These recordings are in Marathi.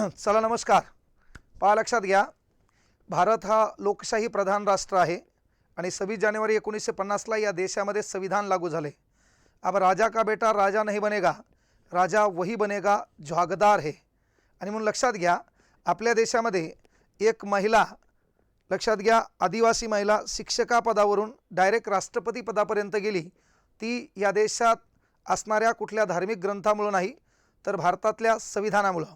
चला नमस्कार. पहा लक्षात घ्या. भारत हा लोकशाही प्रधान राष्ट्र आहे आणि सव्वीस जानेवारी एकोणीसशे पन्नासला या देशामध्ये संविधान लागू झाले. अब राजा का बेटा राजा नहीं बनेगा? राजा वही बनेगा जो हकदार है. आणि म्हणून लक्षात घ्या आपल्या देशामध्ये एक महिला लक्षात घ्या आदिवासी महिला शिक्षका पदावरून डायरेक्ट राष्ट्रपती पदापर्यंत गेली. ती या देशात असणाऱ्या कुठल्या धार्मिक ग्रंथामुळं नाही तर भारतातल्या संविधानामुळं.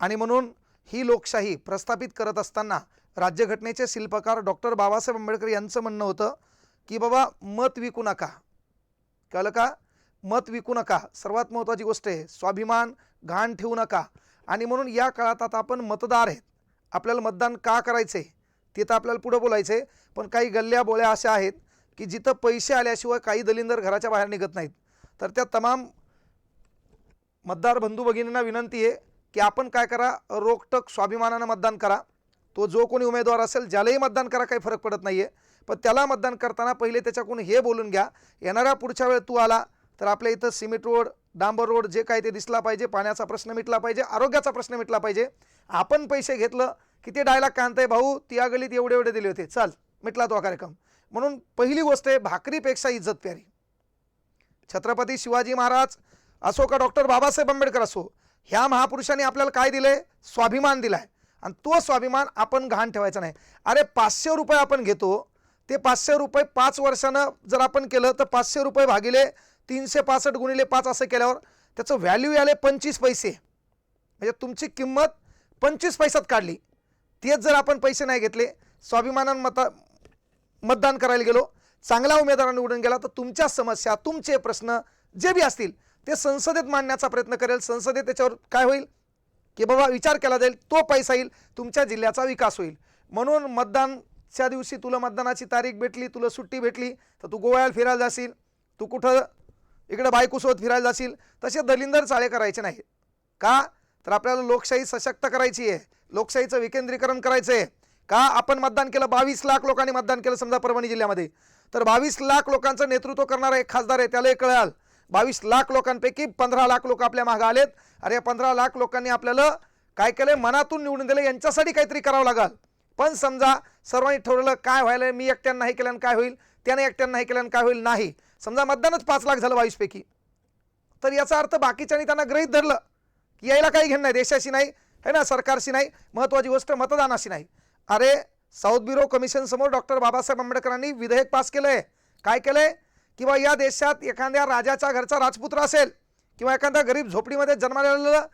आणि म्हणून ही लोकशाही प्रस्थापित करत असताना राज्यघटनेचे शिल्पकार डॉक्टर बाबासाहेब आंबेडकर यांचं म्हणणं होतं की बाबा मत विकू नका. कळलं का? मत विकू नका. सर्वात महत्त्वाची गोष्ट आहे स्वाभिमान घाण ठेवू नका. आणि म्हणून या काळात आता आपण मतदार आहेत. आपल्याला मतदान का करायचं आहे ते तर आपल्याला पुढं बोलायचं आहे पण काही गल्ल्या बोळ्या अशा आहेत की जिथं पैसे आल्याशिवाय काही दलिंदर घराच्या बाहेर निघत नाहीत. तर त्या तमाम मतदार बंधू भगिनींना विनंती आहे की आपण काय करा? रोखटक स्वाभिमानानं मतदान करा. तो जो कोणी उमेदवार असेल ज्यालाही मतदान करा काही फरक पडत नाही आहे पण त्याला मतदान करताना पहिले त्याच्याकडून हे बोलून घ्या. येणाऱ्या पुढच्या वेळ तू आला तर आपल्या इथं सिमेंट रोड डांबर रोड जे काही ते दिसला पाहिजे पाण्याचा प्रश्न मिटला पाहिजे आरोग्याचा प्रश्न मिटला पाहिजे. आपण पैसे घेतलं की ते डायलॉग कांताय भाऊ ती गलीत एवढे एवढे दिले होते. चल मिटला तो हा कार्यक्रम. म्हणून पहिली गोष्ट आहे भाकरीपेक्षा इज्जत प्यारी. छत्रपती शिवाजी महाराज असो का डॉक्टर बाबासाहेब आंबेडकर असो ह्या महापुरुषांनी आपल्याला काय दिलंय? स्वाभिमान दिलाय. आणि तो स्वाभिमान आपण घाण ठेवायचा नाही. अरे पाचशे रुपये आपण घेतो. ते पाचशे रुपये पाच वर्षानं जर आपण केलं तर पाचशे रुपये भागिले तीनशे पासष्ट गुणिले पाच असं केल्यावर त्याचं व्हॅल्यू आले पंचवीस पैसे. म्हणजे तुमची किंमत पंचवीस पैशात काढली. तेच जर आपण पैसे नाही घेतले स्वाभिमानानं मता मतदान करायला गेलो चांगला उमेदवार निवडून गेला तर तुमच्या समस्या तुमचे प्रश्न जे बी असतील ते संसदेत मांडण्याचा प्रयत्न करेल. संसदेत त्याच्यावर काय होईल? की बाबा विचार केला जाईल तो पैसा येईल तुमच्या जिल्ह्याचा विकास होईल. म्हणून मतदानच्या दिवशी तुला मतदानाची तारीख भेटली तुला सुट्टी भेटली तर तू गोव्याला फिरायला जाशील. तू कुठं इकडं बायकोसोबत फिरायला जाशील. तसे दलिंदर चाळे करायचे नाही का? तर आपल्याला लोकशाही सशक्त करायची आहे. लोकशाहीचं विकेंद्रीकरण करायचं आहे. का? आपण मतदान केलं बावीस लाख लोकांनी मतदान केलं समजा परभणी जिल्ह्यामध्ये. तर बावीस लाख लोकांचं नेतृत्व करणारा एक खासदार आहे त्यालाही कळाल. बावीस लाख लोकांपैकी पंधरा लाख लोक आपल्या मागं आलेत. अरे पंधरा लाख लोकांनी आपल्याला काय केलं मनातून निवडून दिलं यांच्यासाठी काहीतरी करावं लागेल. पण समजा सर्वांनी ठरवलं काय व्हायला मी एकट्यानं नाही केल्यानं काय होईल? त्याने एकट्यानं नाही केल्यानं काय होईल? नाही. समजा मतदानच पाच लाख झालं बावीसपैकी. तर याचा अर्थ बाकीच्यांनी त्यांना गृहीत धरलं की यायला काही घेणं नाही. देशाशी नाही है ना सरकारशी नाही महत्त्वाची गोष्ट मतदानाशी नाही. अरे साऊथ ब्युरो कमिशन समोर डॉक्टर बाबासाहेब आंबेडकरांनी विधेयक पास केलं आहे काय केलं आहे किंवा या देशात एखाद्या राजाच्या घरचा राजपुत्र असेल किंवा एखाद्या गरीब झोपडीमध्ये जन्मालेलं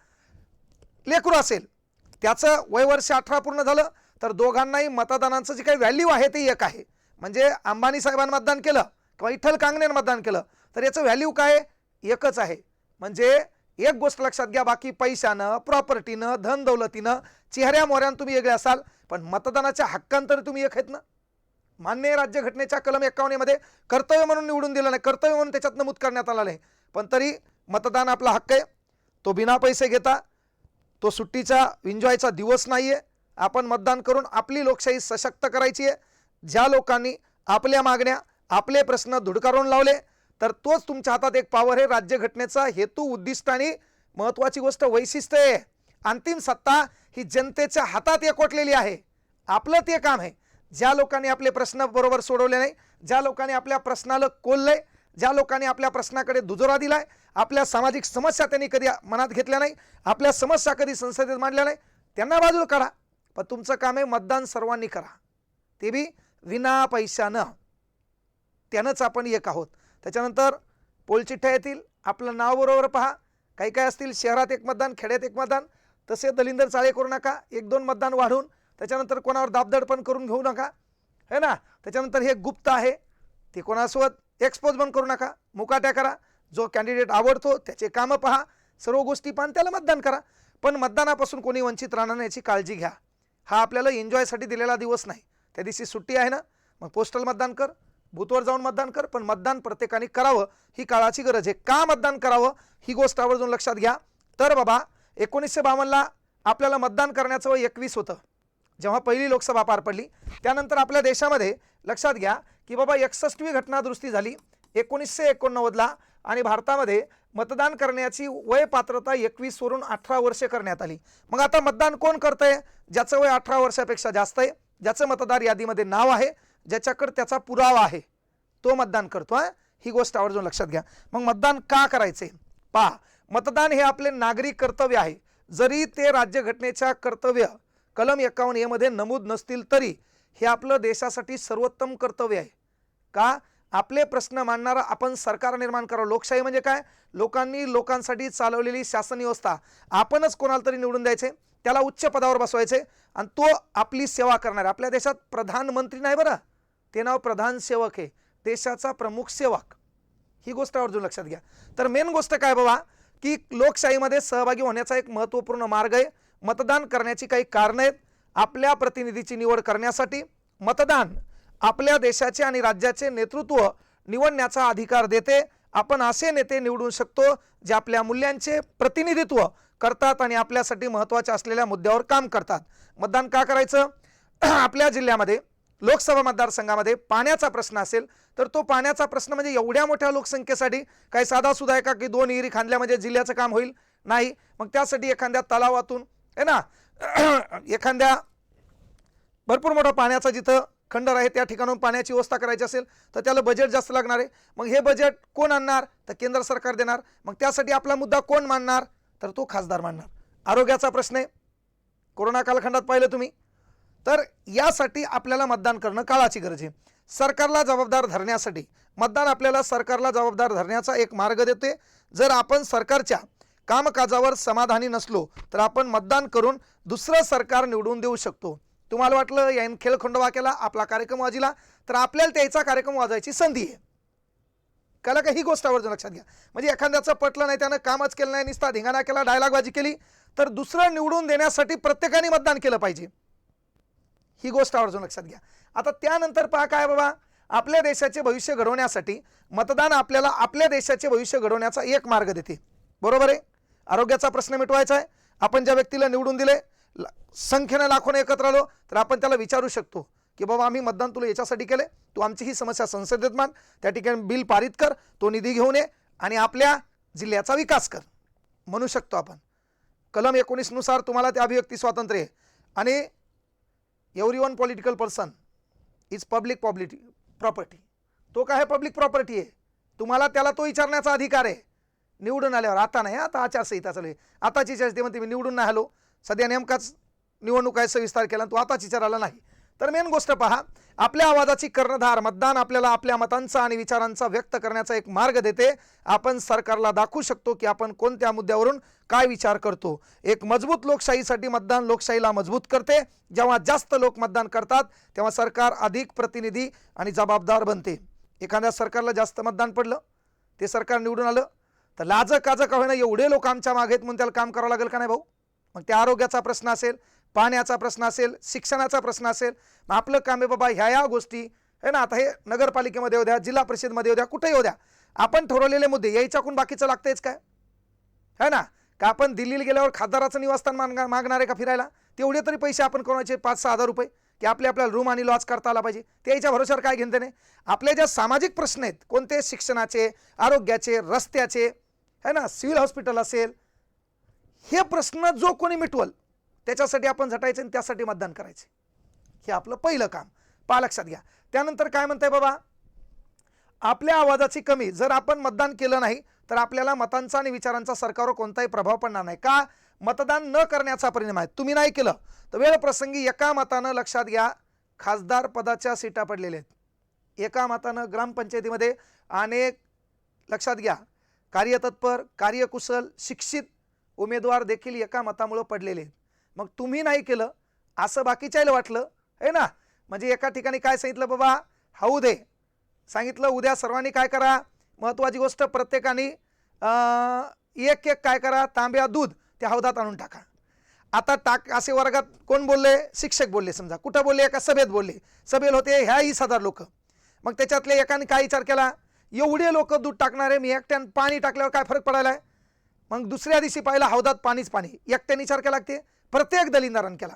लेकरू असेल त्याचं वय वर्ष अठरा पूर्ण झालं तर दोघांनाही मतदानाचं जे काही व्हॅल्यू आहे ते एक आहे. म्हणजे अंबानी साहेबांनी मतदान केलं किंवा इठ्ठल कांगणेनं मतदान केलं तर याचं व्हॅल्यू काय? एकच आहे. म्हणजे एक गोष्ट लक्षात घ्या बाकी पैशानं प्रॉपर्टीनं धन दौलतीनं चेहऱ्या मोऱ्यानं तुम्ही वेगळे असाल पण मतदानाच्या हक्कांतर तुम्ही एक आहेत ना. मान्य राज्यघटनेच्या कलम एकावन्नमध्ये कर्तव्य म्हणून निवडून दिलं नाही कर्तव्य म्हणून त्याच्यात नमूद करण्यात आलं नाही. पण तरी मतदान आपला हक्क आहे. तो बिना पैसे घेता तो सुट्टीचा एन्जॉयचा दिवस नाही आहे आपण मतदान करून आपली लोकशाही सशक्त करायची आहे. ज्या लोकांनी आपल्या मागण्या आपले प्रश्न धुडकारून लावले तर तोच तुमच्या हातात एक पॉवर आहे. राज्यघटनेचा हेतू उद्दिष्ट आणि महत्त्वाची गोष्ट वैशिष्ट्य आहे. अंतिम सत्ता ही जनतेच्या हातात एकवटलेली आहे. आपलं ते काम आहे. ज्या लोकांनी आपले प्रश्न बरोबर सोडवले नाही ज्या लोकांनी आपल्या प्रश्नाला कोललंय ज्या लोकांनी आपल्या प्रश्नाकडे दुजोरा दिलाय आपल्या सामाजिक समस्या त्यांनी कधी मनात घेतल्या नाही आपल्या समस्या कधी संसदेत मांडल्या नाही त्यांना बाजूला काढा. पण तुमचं काम आहे मतदान सर्वांनी करा. ते बी विना पैशानं. त्यानंच आपण एक आहोत. त्याच्यानंतर पोलचिठ्ठ्या येतील आपलं नाव बरोबर पहा. काही काय असतील शहरात एक मतदान खेड्यात एक मतदान. तसे दलिंदर चाळे करू नका एक दोन मतदान वाढून त्याच्यानंतर कोणावर दाबदड पण करून घेऊ नका. है ना? त्याच्यानंतर हे गुप्त आहे. ते कोणासोबत एक्सपोज पण करू नका. मुकाट्या करा. जो कॅन्डिडेट आवडतो त्याचे कामं पहा. सर्व गोष्टी पाहून त्याला मतदान करा. पण मतदानापासून कोणी वंचित राहणार नाही याची काळजी घ्या. हा आपल्याला एन्जॉयसाठी दिलेला दिवस नाही. त्या दिवशी सुट्टी आहे ना? मग पोस्टल मतदान कर. बूथवर जाऊन मतदान कर. पण मतदान प्रत्येकाने करावं. ही काळाची गरज आहे. का मतदान करावं? ही गोष्ट आवर्जून लक्षात घ्या. तर बाबा एकोणीसशे बावन्नला आपल्याला मतदान करण्याचं वय एकवीस होतं. जेव्हा पहिली लोकसभा पार पडली त्यानंतर आपल्या देशामध्ये लक्षात घ्या की बाबा एकसष्टवी घटनादुरुस्ती झाली एकोणीसशे एकोणनव्वदला आणि भारतामध्ये मतदान करण्याची वय पात्रता एकवीसवरून अठरा वर्षे करण्यात आली. मग आता मतदान कोण करतंय? ज्याचं वय अठरा वर्षापेक्षा जास्त आहे ज्याचं मतदार यादीमध्ये नाव आहे ज्याच्याकडे त्याचा पुरावा आहे तो मतदान करतो आहे ही गोष्ट आवर्जून लक्षात घ्या. मग मतदान का करायचे? पहा मतदान हे आपले नागरिक कर्तव्य आहे. जरी ते राज्यघटनेच्या कर्तव्य कलम एकावन्न एमध्ये नमूद नसतील तरी हे आपलं देशासाठी सर्वोत्तम कर्तव्य आहे. का? आपले प्रश्न मांडणारा आपण सरकार निर्माण करावं. लोकशाही म्हणजे काय? लोकांनी लोकांसाठी चालवलेली शासन व्यवस्था आपणच कोणाला तरी निवडून द्यायचे त्याला उच्च पदावर बसवायचे आणि तो आपली सेवा करणार आहे. आपल्या देशात प्रधानमंत्री नाही बरं. ते नाव प्रधान सेवक आहे. देशाचा प्रमुख सेवक. ही गोष्ट आवर्जून लक्षात घ्या. तर मेन गोष्ट काय बाबा? की लोकशाहीमध्ये सहभागी होण्याचा एक महत्त्वपूर्ण मार्ग आहे. मतदान करण्याची काही कारणं आहेत. आपल्या प्रतिनिधीची निवड करण्यासाठी मतदान आपल्या देशाचे आणि राज्याचे नेतृत्व निवडण्याचा अधिकार देते. आपण असे नेते निवडू शकतो जे आपल्या मूल्यांचे प्रतिनिधित्व करतात आणि आपल्यासाठी महत्त्वाच्या असलेल्या मुद्द्यावर काम करतात. मतदान का करायचं? आपल्या जिल्ह्यामध्ये लोकसभा मतदारसंघामध्ये पाण्याचा प्रश्न असेल तर तो पाण्याचा प्रश्न म्हणजे एवढ्या मोठ्या लोकसंख्येसाठी काही साधा सुद्धा आहे का की दोन विहिरी खांदल्या म्हणजे जिल्ह्याचं काम होईल? नाही. मग त्यासाठी एखाद्या तलावातून आहे ना? एखाद्या भरपूर मोठा पाण्याचा जिथं खंडर आहे त्या ठिकाणून पाण्याची व्यवस्था करायची असेल तर त्याला बजेट जास्त लागणार आहे. मग हे बजेट कोण आणणार? तर केंद्र सरकार देणार. मग त्यासाठी आपला मुद्दा कोण मांडणार तर तो खासदार मांडणार आरोग्याचा प्रश्न आहे. कोरोना कालखंडात पाहिलं तुम्ही. तर यासाठी आपल्याला मतदान करणं काळाची गरज आहे. सरकारला जबाबदार धरण्यासाठी मतदान आपल्याला सरकारला जबाबदार धरण्याचा एक मार्ग देते जर आपण सरकारच्या कामकाजावर समाधानी नसलो तर आपण मतदान करून दुसरं सरकार निवडून देऊ शकतो. तुम्हाला वाटलं यान खेळ खंडोबा केला आपला कार्यक्रम वाजिला तर आपल्याला त्याचा कार्यक्रम वाजवायची संधी आहे. कला का ही गोष्ट आवर्जून लक्षात घ्या. म्हणजे एखाद्याचं पटलं नाही त्यानं कामच केलं नाही निसता धिंगाणा केला डायलॉगबाजी केली तर दुसरं निवडून देण्यासाठी प्रत्येकाने मतदान केलं पाहिजे. ही गोष्ट आवर्जून लक्षात घ्या. आता त्यानंतर पहा काय बाबा आपल्या देशाचे भविष्य घडवण्यासाठी मतदान आपल्याला आपल्या देशाचे भविष्य घडवण्याचा एक मार्ग देते. बरोबर आहे? आरोग्याचा प्रश्न मिटवायचा आहे. आपण ज्या व्यक्तीला निवडून दिले संख्येनं लाखोनं लाखोने एकत्र आलो तर आपण त्याला विचारू शकतो की बाबा आम्ही मतदान तुला याच्यासाठी केले तू आमची ही समस्या संसदेत मान. त्या ठिकाणी बिल पारित कर तो निधी घेऊन ये आणि आपल्या जिल्ह्याचा विकास कर. म्हणू शकतो आपण. कलम एकोणीसनुसार तुम्हाला ते अभिव्यक्ती स्वातंत्र्य आहे. आणि everyone political person is public पॉब्लिटी property तो काय पब्लिक प्रॉपर्टी आहे. तुम्हाला त्याला तो विचारण्याचा अधिकार आहे. निवडून आल्यावर आता नाही आता आचारसंहिता चालू आहे. आताची चर्चा म्हणते मी निवडून नाही आलो. सध्या नेमकाच निवडणूक आहे सविस्तार केला तो आताच विचार आला नाही. तर मेन गोष्ट पहा आपल्या आवाजाची कर्णधार मतदान आपल्याला आपल्या मतांचा आणि विचारांचा व्यक्त करण्याचा एक मार्ग देते. आपण सरकारला दाखवू शकतो की आपण कोणत्या मुद्द्यावरून काय विचार करतो. एक मजबूत लोकशाहीसाठी मतदान लोकशाहीला मजबूत करते. जेव्हा जास्त लोक मतदान करतात तेव्हा सरकार अधिक प्रतिनिधी आणि जबाबदार बनते. एखाद्या सरकारला जास्त मतदान पडलं ते सरकार निवडून आलं तर लाज काज का होईना एवढे लोक आमच्या मागे आहेत म्हणून त्याला काम करावं लागेल का नाही भाऊ? मग त्या आरोग्याचा प्रश्न असेल पाण्याचा प्रश्न असेल शिक्षणाचा प्रश्न असेल मग आपलं काम आहे बाबा ह्या या गोष्टी. आहे ना? आता हे नगरपालिकेमध्ये येऊ द्या जिल्हा परिषदमध्ये येऊ द्या कुठेही येऊ द्या. आपण ठरवलेले मुद्दे यायच्याकून बाकीचं लागतेच काय? है ना? का आपण दिल्लीला गेल्यावर खासदाराचं निवासस्थान मागणार मागणार आहे का फिरायला? तेवढे तरी पैसे आपण कोणाचे पाच सहा हजार रुपये की आपले आपल्याला रूम आणि लॉज करता आला पाहिजे. ते याच्या भरोश्यावर काय घेणं नाही आपले ज्या सामाजिक प्रश्न आहेत कोणते शिक्षणाचे आरोग्याचे रस्त्याचे है ना? सिव्हिल हॉस्पिटल असेल. हे प्रश्न जो कोणी मिटवल त्याच्यासाठी आपण झटायचं आणि त्यासाठी मतदान करायचे. हे आपलं पहिलं काम. पा लक्षात घ्या. त्यानंतर काय म्हणताय बाबा? आपल्या आवाजाची कमी. जर आपण मतदान केलं नाही तर आपल्याला मतांचा आणि विचारांचा सरकारवर कोणताही प्रभाव पडणार नाही. का? मतदान न करण्याचा परिणाम आहे. तुम्ही नाही केलं तर वेळप्रसंगी एका मतानं लक्षात घ्या. खासदार पदाच्या सीटा पडलेल्या आहेत. एका मतानं ग्रामपंचायतीमध्ये अनेक लक्षात घ्या. कार्यतत्पर कार्यकुशल शिक्षित उमेदवार देखील एका मतामुळं पडलेले आहेत. मग तुम्ही नाही केलं असं बाकीच्याला वाटलं आहे ना? म्हणजे एका ठिकाणी काय सांगितलं बाबा हाऊ दे. सांगितलं उद्या सर्वांनी काय करा? महत्त्वाची गोष्ट प्रत्येकाने एक एक काय करा तांब्या दूध त्या हौदात आणून टाका. आता टाक असे वर्गात कोण बोलले? शिक्षक बोलले समजा. कुठं बोलले? एका सभेत बोलले. सभेत होते ह्या वीस हजार लोक. मग त्याच्यातले एकाने काय विचार केला? एवढे लोक दूध टाकणारे मी एकट्यानं पाणी टाकल्यावर काय फरक पडायला आहे मग दुसऱ्या दिवशी पाहिलं हौदात पाणीच पाणी. एकट्याने विचार केला लागते. प्रत्येक दलिंदारानं केला.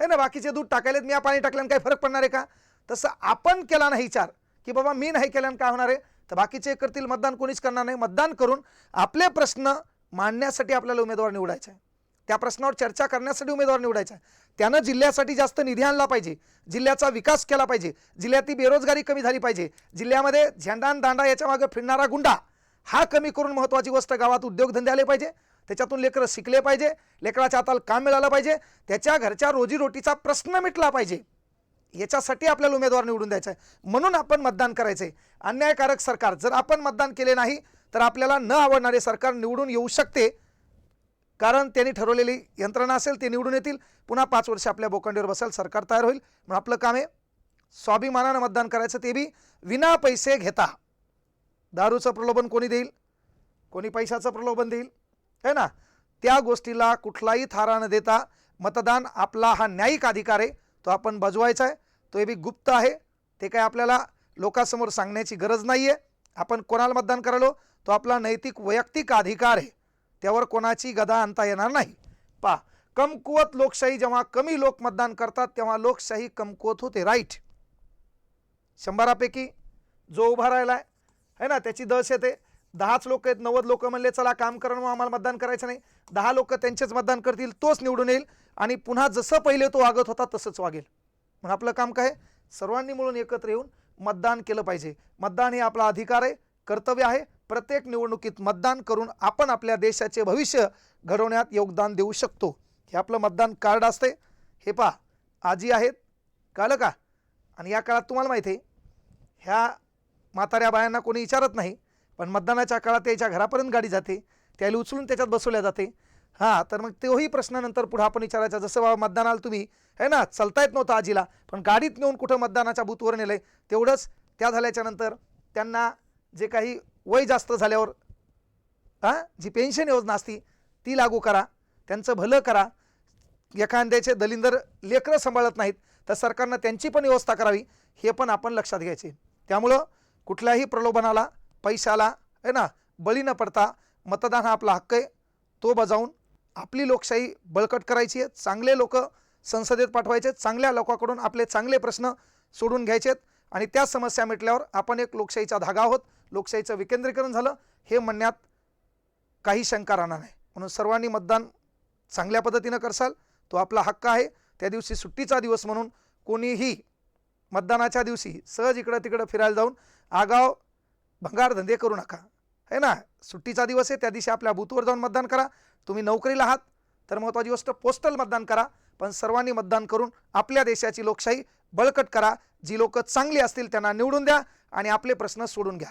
हे ना बाकीचे दूध टाकायलेत मी या पाणी टाकल्यानं काही फरक पडणार आहे का? तसं आपण केला नाही विचार. की बाबा मी नाही केल्यानं काय होणार आहे? तर बाकीचे करतील मतदान कोणीच करणार नाही. मतदान करून आपले प्रश्न मांडण्यासाठी आपल्याला उमेदवार निवडायचा आहे त्या प्रश्नावर चर्चा करण्यासाठी उमेदवार निवडायचा. आहे त्यानं जिल्ह्यासाठी जास्त निधी आणला पाहिजे. जिल्ह्याचा विकास केला पाहिजे. जिल्ह्यातली बेरोजगारी कमी झाली पाहिजे. जिल्ह्यामध्ये झेंडा आणि दांडा याच्या मागे फिरणारा गुंडा हा कमी करून महत्त्वाची गोष्ट गावात उद्योगधंदे आले पाहिजे. त्याच्यातून लेकरं शिकले पाहिजे. लेकराच्या हाताला काम मिळालं पाहिजे. त्याच्या घरच्या रोजीरोटीचा प्रश्न मिटला पाहिजे. याच्यासाठी आपल्याला उमेदवार निवडून द्यायचा आहे. म्हणून आपण मतदान करायचं आहे अन्यायकारक सरकार जर आपण मतदान केले नाही तर आपल्याला न आवडणारे सरकार निवडून येऊ शकते. कारण त्यांनी ठरवलेली यंत्रणा असेल ते निवडून येतील. पुन्हा पाच वर्ष आपल्या बोकंडीवर बसेल सरकार तयार होईल. म्हणून आपलं काम आहे स्वाभिमानानं मतदान करायचं ते बी विना पैसे घेता. दारूचं प्रलोभन कोणी देईल? कोणी पैशाचं प्रलोभन देईल? है ना? त्या गोष्टीला कुठलाही थारा न देता मतदान आपला हा न्यायिक अधिकार आहे तो आपण बजवायचा आहे. तो बी गुप्त आहे. ते काय आपल्याला लोकांसमोर सांगण्याची गरज नाही आहे आपण कोणाला मतदान करालो तो आपला नैतिक वैयक्तिक अधिकार आहे. त्यावर कोणाची गदा आणता येणार नाही. पा कमकुवत लोकशाही जेव्हा कमी लोक मतदान करतात तेव्हा लोकशाही कमकुवत होते राईट शंभरापैकी जो उभा राहिला आहे है ना त्याची दस येते दहाच लोक आहेत नव्वद लोक म्हणले चला काम करणं मग आम्हाला मतदान करायचं नाही. दहा लोक त्यांचेच मतदान करतील तोच निवडून येईल. आणि पुन्हा जसं पहिले तो वागत होता तसंच वागेल. म्हणून आपलं काम काय? आहे? सर्वांनी मिळून एकत्र येऊन मतदान केलं पाहिजे. मतदान हे आपला अधिकार आहे कर्तव्य आहे. प्रत्येक निवडणुकीत मतदान करून आपण आपल्या देशाचे भविष्य घडवण्यात योगदान देऊ शकतो. हे आपलं मतदान कार्ड असते हे पहा आजी आहेत. कळलं का? आणि या काळात तुम्हाला माहिती आहे ह्या म्हाताऱ्या बायांना कोणी विचारत नाही पण मतदानाच्या काळात त्याच्या घरापर्यंत गाडी जाते त्याला उचलून त्याच्यात बसवल्या जाते. हां तर मग तोही प्रश्नानंतर पुढं पुढे आपण विचारायचा जसं बाबा मतदानाला तुम्ही है ना चालता येत नव्हतं आजीला पण गाडीत नेऊन कुठं मतदानाच्या बूथवर नेलं आहे तेवढंच त्या झाल्याच्यानंतर त्यांना जे काही वय जास्त झाल्यावर हां जी पेन्शन योजना असती ती लागू करा. त्यांचं भलं करा. एखाद्याचे दलिंदर लेकरं सांभाळत नाहीत तर सरकारनं त्यांची पण व्यवस्था करावी. हे पण आपण लक्षात घ्यायचे. त्यामुळं कुठल्याही प्रलोभनाला पैशाला आहे ना बळी न पडता मतदान हा आपला हक्क आहे. तो बजावून आपली लोकशाही बळकट करायची आहे. चांगले लोक संसदेत पाठवायचे चांगल्या लोकांकडून आपले चांगले प्रश्न सोडून घ्यायचेत आणि त्या समस्या मिटल्यावर आपण एक लोकशाहीचा धागा आहोत. लोकशाहीचं विकेंद्रीकरण झालं हे म्हणण्यात काही शंका राहणार नाही. म्हणून सर्वांनी मतदान चांगल्या पद्धतीनं करसाल. तो आपला हक्क आहे. त्या दिवशी सुट्टीचा दिवस म्हणून कोणीही मतदानाच्या दिवशी सहज इकडं तिकडं फिरायला जाऊन आगाव भंगार धंदे करू नका. है ना? सुट्टीचा दिवस आहे त्या दिवशी आपल्या बूथवर जाऊन मतदान करा. तुम्ही नोकरीला आहात तर महत्त्वाची गोष्ट पोस्टल मतदान करा. पण सर्वांनी मतदान करून आपल्या देशाची लोकशाही बळकट करा. जी लोकं चांगली असतील त्यांना निवडून द्या आणि आपले प्रश्न सोडून घ्या.